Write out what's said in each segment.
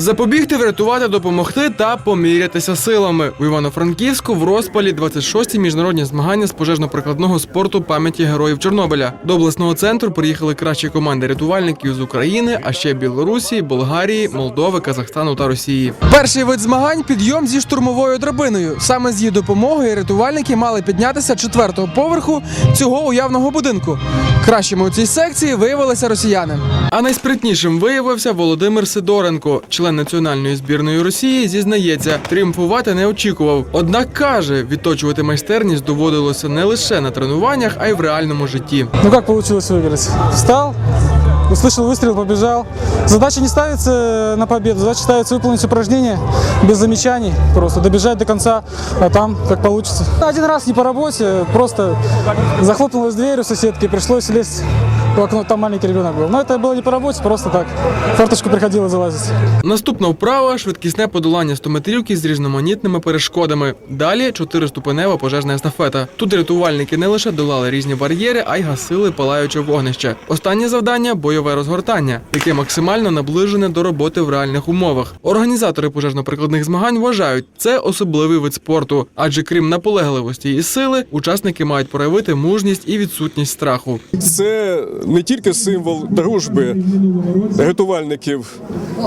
Запобігти, врятувати, допомогти та помірятися силами. У Івано-Франківську в розпалі 26-ті міжнародні змагання з пожежно-прикладного спорту пам'яті героїв Чорнобиля. До обласного центру приїхали кращі команди рятувальників з України, а ще Білорусі, Болгарії, Молдови, Казахстану та Росії. Перший вид змагань підйом зі штурмовою драбиною. Саме з її допомогою рятувальники мали піднятися четвертого поверху цього уявного будинку. Кращими у цій секції виявилися росіяни. А найспритнішим виявився Володимир Сидоренко, член національної збірної Росії, зізнається, тріумфувати не очікував. Однак каже, відточувати майстерність доводилося не лише на тренуваннях, а й в реальному житті. Ну как получилось выиграть? Встал, услышал выстрел, побежал. Задача не ставится на победу, задача ставится выполнить упражнение без замечаний, просто добежать до конца, а там как получится. Один раз не по работе, просто захлопнулась дверь у соседки, пришлось лезть в окно, там маленький ребенок был. Но это было не по работе, просто так. В Форточку приходилось залазить. Наступна вправа швидкісне подолання 100-метрівки з різноманітними перешкодами. Далі чотириступенева пожежна естафета. Тут рятувальники не лише долали різні бар'єри, а й гасили палаюче вогнище. Останнє завдання бойове розгортання, яке максимально наближене до роботи в реальних умовах. Організатори пожежно-прикладних змагань вважають, це особливий вид спорту, адже крім наполегливості і сили, учасники мають проявити мужність і відсутність страху. Це не тільки символ дружби рятувальників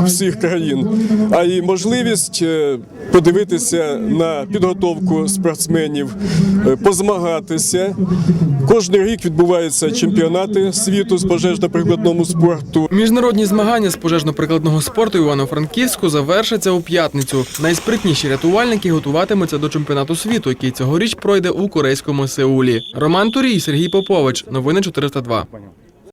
всіх країн, а й можливість е, подивитися на підготовку спортсменів, е, позмагатися. Кожний рік відбуваються чемпіонати світу з пожежно-прикладному спорту. Міжнародні змагання з пожежно-прикладного спорту Івано-Франківську завершаться у п'ятницю. Найспритніші рятувальники готуватимуться до чемпіонату світу, який цьогоріч пройде у корейському Сеулі. Роман Турій, Сергій Попович. Новини 402.